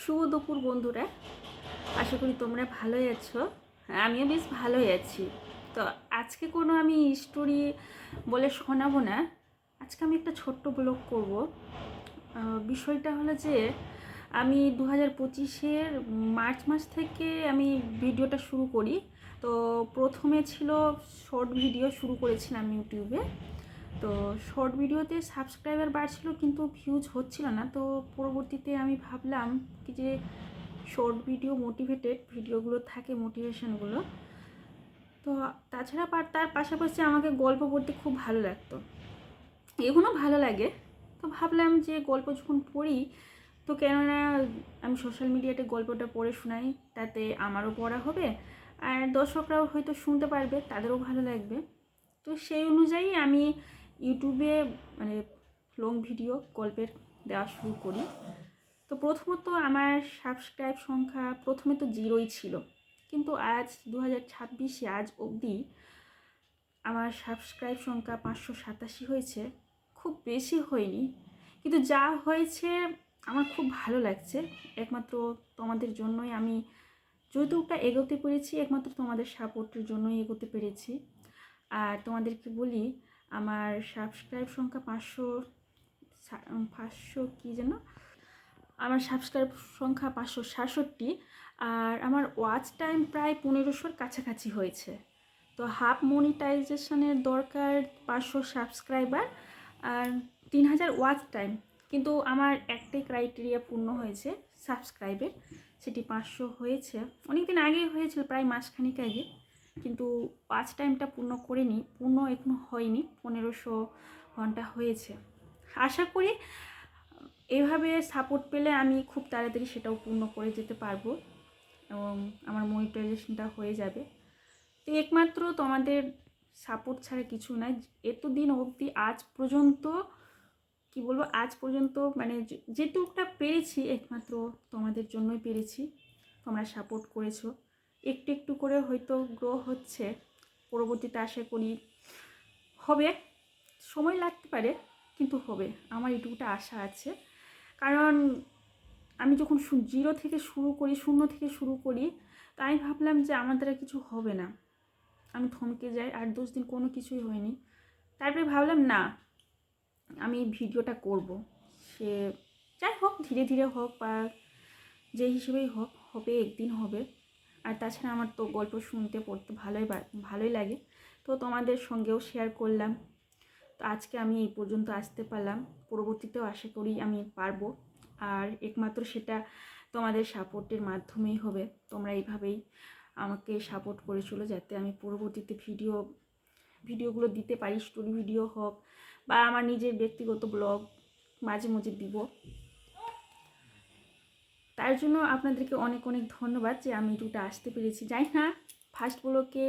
শুভ দুপুর বন্ধুরা। আশা করি তোমরা ভালোই আছো। আমিও বেশ ভালোই আছি। তো আজকে কোনো আমি স্টোরি বলে শোনাবো না। আজকে আমি একটা ছোট্ট ব্লগ করব। বিষয়টা হলো যে, আমি দু হাজার পঁচিশের মার্চ মাস থেকে আমি ভিডিওটা শুরু করি। তো প্রথমে ছিল শর্ট ভিডিও শুরু করেছিলাম ইউটিউবে। তো শর্ট ভিডিওতে সাবস্ক্রাইবার বাড়ছিল কিন্তু ভিউজ হচ্ছিল না। তো পরবর্তীতে আমি ভাবলাম কি যে শর্ট ভিডিও মোটিভেটেড ভিডিওগুলো থাকে মোটিভেশনগুলো তো তাছাড়া তার পাশাপাশি আমাকে গল্প পড়তে খুব ভালো লাগতো। এগুলো ভালো লাগে। তো ভাবলাম যে গল্প যখন পড়ি, তো কেননা আমি সোশ্যাল মিডিয়াতে গল্পটা পড়ে শোনাই, তাতে আমারও পড়া হবে আর দর্শকরাও হয়তো শুনতে পারবে, তাদেরও ভালো লাগবে। তো সেই অনুযায়ী আমি ইউটিউবে মানে লং ভিডিও গল্পের দেওয়া শুরু করি। তো প্রথমত আমার সাবস্ক্রাইব সংখ্যা প্রথমে তো জিরোই ছিল। কিন্তু আজ দু হাজার ছাব্বিশে আজ অবধি আমার সাবস্ক্রাইব সংখ্যা পাঁচশো সাতাশি হয়েছে। খুব বেশি হয়নি। কিন্তু যা হয়েছে আমার খুব ভালো লাগছে। একমাত্র তোমাদের জন্যই আমি যৌতুকটা এগোতে পেরেছি, একমাত্র তোমাদের সাপোর্টের জন্যই এগোতে পেরেছি। আর তোমাদেরকে বলি আমার সাবস্ক্রাইব সংখ্যা পাঁচশো পাঁচশো কী যেন? আমার সাবস্ক্রাইব সংখ্যা পাঁচশো সাতষট্টি আর আমার ওয়াচ টাইম প্রায় পনেরোশোর কাছাকাছি হয়েছে। তো হাফ মনিটাইজেশনের দরকার পাঁচশো সাবস্ক্রাইবার আর তিন হাজার ওয়াচ টাইম কিন্তু আমার একটাই ক্রাইটেরিয়া পূর্ণ হয়েছে সাবস্ক্রাইবের সেটি পাঁচশো হয়েছে। অনেক দিন আগেই হয়েছিল, প্রায় মাসখানিক আগে। কিন্তু পাঁচ টাইমটা পূর্ণ করিনি, পূর্ণ এখনও হয়নি, পনেরোশো ঘণ্টা হয়েছে। আশা করি এভাবে সাপোর্ট পেলে আমি খুব তাড়াতাড়ি সেটাও পূর্ণ করে যেতে পারব এবং আমার মনিটাইজেশনটা হয়ে যাবে। তো একমাত্র তোমাদের সাপোর্ট ছাড়া কিছু নাই। এতদিন অবধি আজ পর্যন্ত, কি বলব, আজ পর্যন্ত মানে যেটুকটা পেরেছি একমাত্র তোমাদের জন্যই পেরেছি। তোমরা সাপোর্ট করেছ। একটু একটু করে হয়তো গ্রো হচ্ছে, পরবর্তীতে আশা করি হবে। সময় লাগতে পারে, কিন্তু হবে। আমার এটুকুটা আশা আছে। কারণ আমি যখন জিরো থেকে শুরু করি, শূন্য থেকে শুরু করি, তাই ভাবলাম যে আমার দ্বারা কিছু হবে না। আমি থমকে যাই, আর দশ দিন কোনো কিছুই হয়নি। তারপরে ভাবলাম, না, আমি ভিডিওটা করব। সে যাই হোক, ধীরে ধীরে হোক বা যে হিসেবেই হোক, হবে, একদিন হবে। আর তাছাড়া আমার তো গল্প শুনতে, পড়তে ভালোই ভালোই লাগে। তো তোমাদের সঙ্গেও শেয়ার করলাম। তো আজকে আমি এই পর্যন্ত আসতে পারলাম। পরবর্তীতেও আশা করি আমি পারব। আর একমাত্র সেটা তোমাদের সাপোর্টের মাধ্যমেই হবে। তোমরা এইভাবেই আমাকে সাপোর্ট করে চলো যাতে আমি পরবর্তীতে ভিডিও ভিডিওগুলো দিতে পারি স্টোরি ভিডিও হোক বা আমার নিজের ব্যক্তিগত ব্লগ মাঝে মাঝে দিব। তার জন্য আপনাদেরকে অনেক অনেক ধন্যবাদ যে আমি এটুকুটা আসতে পেরেছি। যাই না ফার্স্ট ব্লকে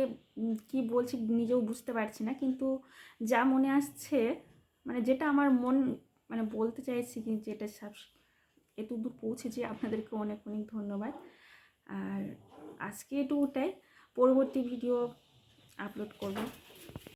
কি বলছি নিজেও বুঝতে পারছি না, কিন্তু যা মনে আসছে মানে যেটা আমার মন মানে বলতে চাইছি কি যেটা সব এত দূর পৌঁছেছি আপনাদেরকে অনেক অনেক ধন্যবাদ। আর আজকে এটুকুটাই পরবর্তী ভিডিও আপলোড করব।